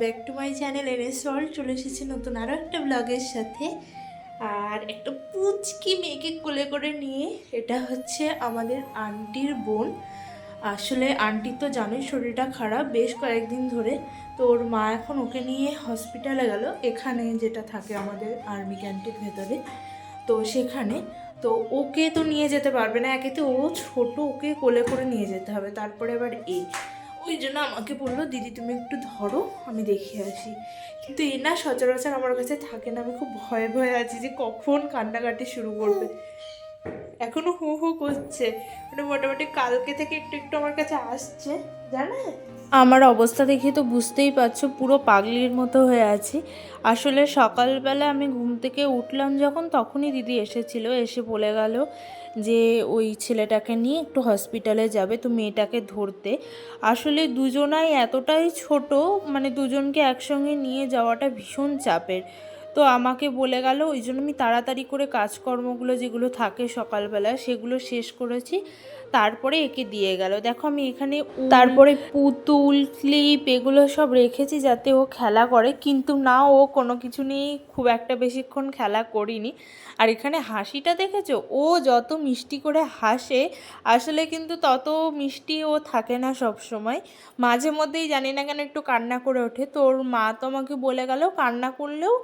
Back to my channel এর সল চলে এসেছি নতুন আরও একটা ব্লগের সাথে। আর একটা পুচকি মেয়েকে কোলে করে নিয়ে, এটা হচ্ছে আমাদের আন্টির বোন। আসলে আন্টির তো জানোই শরীরটা খারাপ, বেশ কয়েকদিন ধরে। তো ওর মা এখন ওকে নিয়ে হসপিটালে গেল, এখানে যেটা থাকে আমাদের আর্মি ক্যান্টির ভেতরে, তো সেখানে। তো ওকে তো নিয়ে যেতে পারবে না, একে তো ও ছোট, ওকে কোলে করে নিয়ে যেতে হবে। তারপরে এবার এ ওই জন্য আমাকে বলল, দিদি, তুমি একটু ধরো, আমি দেখে আসি। কিন্তু এ না সচরাচর আমার কাছে থাকে না, আমি খুব ভয়ে ভয়ে আছি যে কখন কান্নাকাটি শুরু করবে। এখনও হু হু করছে। মানে মোটামুটি কালকে থেকে একটু একটু আমার কাছে আসছে, জানে? আমার অবস্থা দেখে তো বুঝতেই পারছ, পুরো পাগলির মতো হয়ে আছি। আসলে সকালবেলা আমি ঘুম থেকে উঠলাম যখন, তখনই দিদি এসেছিল, এসে বলে গেল যে ওই ছেলেটাকে নিয়ে একটু হসপিটালে যাবে, তো মেয়েটাকে ধরতে। আসলে দুজনাই এতটাই ছোট মানে দুজনকে একসঙ্গে নিয়ে যাওয়াটা ভীষণ চাপের। তো আমাকে বলে গেল, ওই জন্য আমি তাড়াতাড়ি করে কাজকর্মগুলো যেগুলো থাকে সকালবেলা, সেগুলো শেষ করেছি। তারপরে একে দিয়ে গেল। দেখো আমি এখানে তারপরে পুতুল ক্লিপ এগুলো সব রেখেছি যাতে ও খেলা করে। কিন্তু না ও কোনো কিছু নিয়ে খুব একটা বেশিক্ষণ খেলা করিনি। আর এখানে হাসিটা দেখেছ? ও যত মিষ্টি করে হাসে আসলে কিন্তু তত মিষ্টি ও থাকে না সব সময়। মাঝে মধ্যেই জানি না কেন একটু কান্না করে ওঠে। তো ওর মা তো আমাকে বলে গেল কান্না করলেও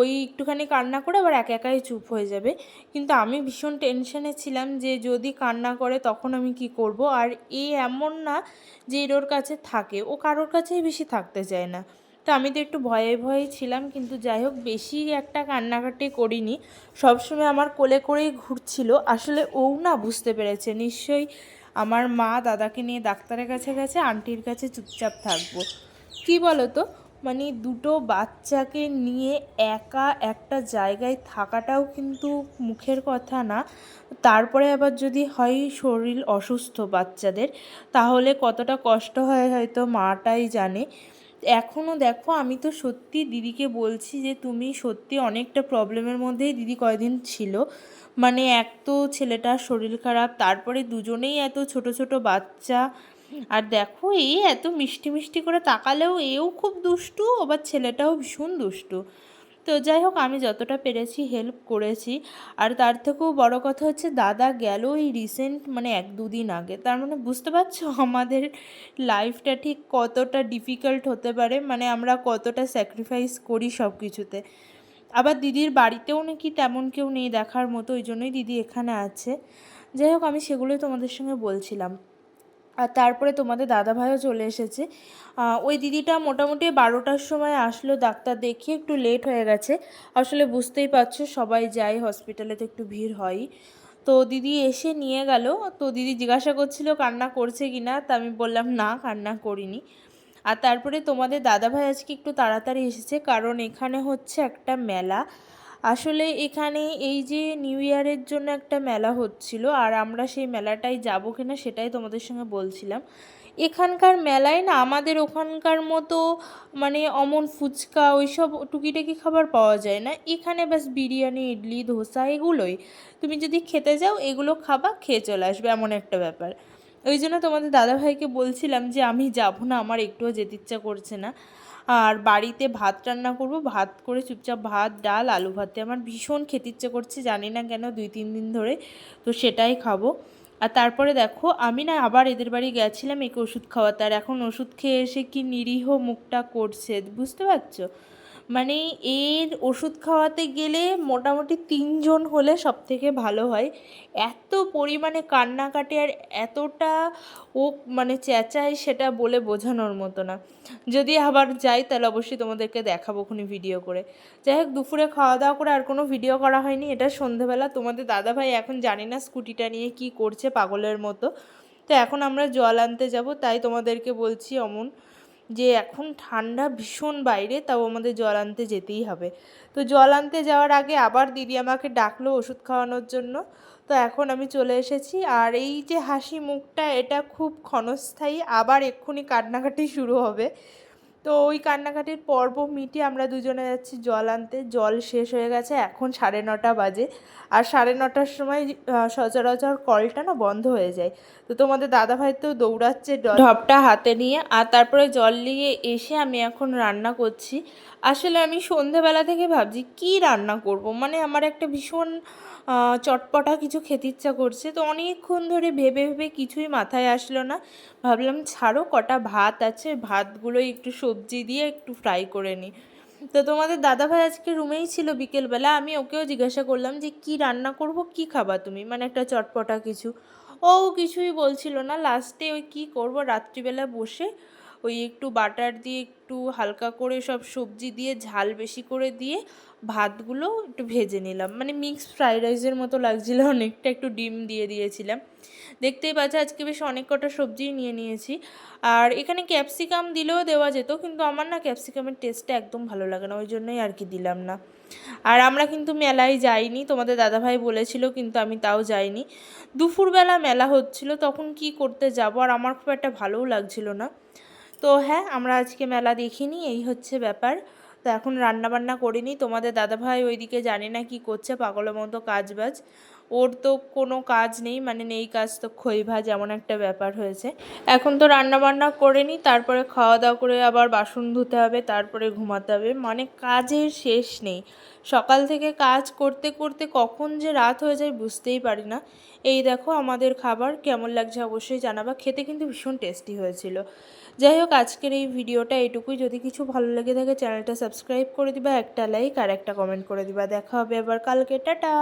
ওই একটুখানি কান্না করে আবার একা একাই চুপ হয়ে যাবে। কিন্তু আমি ভীষণ টেনশনে ছিলাম যে যদি কান্না করে তখন আমি কি করব? আর এ এমন না যে এর ওর কাছে থাকে। ও কারোর কাছেই বেশি থাকতে চায় না। তো আমি তো একটু ভয়ে ভয়ে ছিলাম, কিন্তু যাই হোক, বেশি একটা কান্নাকাটি করিনি। সবসময় আমার কোলে করেই ঘুরছিল। আসলে ও না বুঝতে পেরেছে। নিশ্চয়ই আমার মা দাদাকে নিয়ে ডাক্তারের কাছে গেছে, আন্টির কাছে চুপচাপ থাকব। কি বলো তো? মানে দুটো বাচ্চাকে নিয়ে একা একটা জায়গায় থাকাটাও কিন্তু মুখের কথা না। তারপরে আবার যদি হয় শরীর অসুস্থ বাচ্চাদের, তাহলে কতটা কষ্ট হয় হয়তো মাটাই জানে। এখনও দেখো, আমি তো সত্যি দিদিকে বলছি যে, তুমি সত্যি অনেকটা প্রবলেমের মধ্যেই দিদি কয়দিন ছিল। মানে এক তো ছেলেটার শরীর খারাপ, তারপরে দুজনেই এত ছোট ছোট বাচ্চা আর দেখো এই এত মিষ্টি মিষ্টি করে তাকালেও এও খুব দুষ্টু, আবার ছেলেটাও ভীষণ দুষ্টু। তো যাই হোক, আমি যতটা পেরেছি হেল্প করেছি। আর তার থেকেও বড় কথা হচ্ছে, দাদা গেল এই রিসেন্ট মানে এক দুদিন আগে। তার মানে বুঝতে পারছ আমাদের লাইফটা ঠিক কতটা ডিফিকাল্ট হতে পারে মানে আমরা কতটা স্যাক্রিফাইস করি সব কিছুতে আবার দিদির বাড়িতেও নাকি তেমন কেউ নেই দেখার মতো, ওই জন্যই দিদি এখানে আছে। যাই হোক, আমি সেগুলোই তোমাদের সঙ্গে বলছিলাম। আর তারপরে তোমাদের দাদাভাইও চলে এসেছে। ওই দিদিটা মোটামুটি বারোটার সময় আসলো ডাক্তার দেখিয়ে, একটু লেট হয়ে গেছে। আসলে বুঝতেই পারছ, সবাই যায় হসপিটালে তো একটু ভিড় হয় তো দিদি এসে নিয়ে গেল। তো দিদি জিজ্ঞাসা করছিল, কান্না করছে কি না তা আমি বললাম, না, কান্না করিনি। আর তারপরে তোমাদের দাদাভাই আজকে একটু তাড়াতাড়ি এসেছে, কারণ এখানে হচ্ছে একটা মেলা। আসলে এখানে এই যে নিউ ইয়ারের জন্য একটা মেলা হচ্ছিল, আর আমরা সেই মেলাটায় যাব কিনা সেটাই তোমাদের সঙ্গে বলছিলাম। এখানকার মেলায় না আমাদের ওখানকার মতো মানে অমন ফুচকা, ওইসব টুকিটাকি খাবার পাওয়া যায় না। এখানে ব্যাস বিরিয়ানি, ইডলি, ধোসা এগুলোই। তুমি যদি খেতে যাও, এগুলো খাবা, খেয়ে চলে আসবে, এমন একটা ব্যাপার। ওই জন্য তোমাদের দাদাভাইকে বলছিলাম যে, আমি যাব না, আমার একটুও যেতে ইচ্ছা করছে না। আর বাড়িতে ভাত রান্না করব। ভাত করে চুপচাপ ভাত, ডাল, আলু ভাতে। আমার ভীষণ খেতে ইচ্ছে করছে, জানি না কেন দুই, তিন দিন ধরে তো সেটাই খাব। আর তারপরে দেখো, আমি না আবার এদের বাড়ি গেছিলাম একে ওষুধ খাওয়াতে। আর এখন ওষুধ খেয়ে এসে কি নিরীহ মুখটা করছে, বুঝতে পারছ? মানে এর ওষুধ খাওয়াতে গেলে মোটামুটি তিনজন হলে সব থেকে ভালো হয়। এত পরিমাণে কান্নাকাটি আর এতটা ও মানে চেঁচায় সেটা বলে বোঝানোর মতো না। যদি আবার যাই তাহলে অবশ্যই তোমাদেরকে দেখাবো খুনি ভিডিও করে। যাই হোক, দুপুরে খাওয়া দাওয়া করে আর কোনো ভিডিও করা হয়নি। এটা সন্ধেবেলা। তোমাদের দাদাভাই এখন জানি না স্কুটিটা নিয়ে কি করছে পাগলের মতো। তো এখন আমরা জল আনতে যাব, তাই তোমাদেরকে বলছি অমন। যে এখন ঠান্ডা ভীষণ বাইরে, তাও আমাদের জল আনতে যেতেই হবে। তো জল আনতে যাওয়ার আগে আবার দিদি আমাকে ডাকলো ওষুধ খাওয়ানোর জন্য। তো এখন আমি চলে এসেছি। আর এই যে হাসি মুখটা, এটা খুব ক্ষণস্থায়ী। আবার এক্ষুনি কান্নাকাটি শুরু হবে। তো ওই কান্নাকাটির পর্ব মিটিয়ে আমরা দুজনে যাচ্ছি জল আনতে। জল শেষ হয়ে গেছে, এখন সাড়ে নটা বাজে। আর সাড়ে নটার সময় সচরাচর কলটা না বন্ধ হয়ে যায়। তো তোমাদের দাদাভাই তো দৌড়াচ্ছে ঢপটা হাতে নিয়ে। আর তারপরে জল নিয়ে এসে আমি এখন রান্না করছি। আসলে আমি সন্ধেবেলা থেকে ভাবছি, কি রান্না করব? মানে আমার একটা ভীষণ চটপটা কিছু খেতে ইচ্ছা করছে। তো অনেকক্ষণ ধরে ভেবে ভেবে কিছুই মাথায় আসলো না। ভাবলাম, ছাড়ো, কটা ভাত আছে। ভাতগুলো একটু সবজি দিয়ে একটু ফ্রাই করে নিই তো তোমাদের দাদাভাই আজকে রুমেই ছিল বিকেলবেলা, আমি ওকেও জিজ্ঞাসা করলাম যে, কি রান্না করব? কি খাবা তুমি? মানে একটা চটপটা কিছু। ও কিছুই বলছিল না। লাস্টে ওই কি করব? রাত্রিবেলা বসে ওই একটু বাটার দিয়ে একটু হালকা করে সব সবজি দিয়ে ঝাল বেশি করে দিয়ে ভাতগুলো একটু ভেজে নিলাম। মানে মিক্স ফ্রাইড রাইসের মতো লাগছিল, অনেকটা একটু ডিম দিয়ে দিয়েছিলাম। দেখতেই পাচ্ছ, আজকে বেশ অনেক কটা সবজিই নিয়ে নিয়েছি। আর এখানে ক্যাপসিকাম দিলেও দেওয়া যেত, কিন্তু আমার না ক্যাপসিকামের টেস্টটা একদম ভালো লাগে না, ওই জন্যই আর কি দিলাম না। আর আমরা কিন্তু মেলায় যাইনি, তোমাদের দাদাভাই বলেছিল, কিন্তু আমি তাও যাইনি। দুপুরবেলা মেলা হচ্ছিল, তখন কি করতে যাব, আর আমার খুব একটা ভালোও লাগছিল না। তো হ্যাঁ আমরা আজকে মেলা দেখিনি, এই হচ্ছে ব্যাপার। তো এখন রান্নাবান্না করিনি। তোমাদের দাদাভাই ওইদিকে জানি না কি করছে, পাগলের মতো কাজ বাজ ওর তো কোনো কাজ নেই মানে নেই কাজ তো খই ভাজ এমন একটা ব্যাপার হয়েছে। এখন তো রান্না বান্না করে নিই তারপরে খাওয়া দাওয়া করে আবার বাসন ধুতে হবে, তারপরে ঘুমাতে হবে মানে কাজের শেষ নেই। সকাল থেকে কাজ করতে করতে কখন যে রাত হয়ে যায় বুঝতেই পারি না। এই দেখো আমাদের খাবার কেমন লাগছে অবশ্যই জানাবা, খেতে কিন্তু ভীষণ টেস্টি হয়েছিল। যাই হোক, আজকের এই ভিডিওটা এটুকুই। যদি কিছু ভালো লেগে থাকে, চ্যানেলটা সাবস্ক্রাইব করে দিবা, একটা লাইক আর একটা কমেন্ট করে দিবা। দেখা হবে আবার কালকে, টাটা!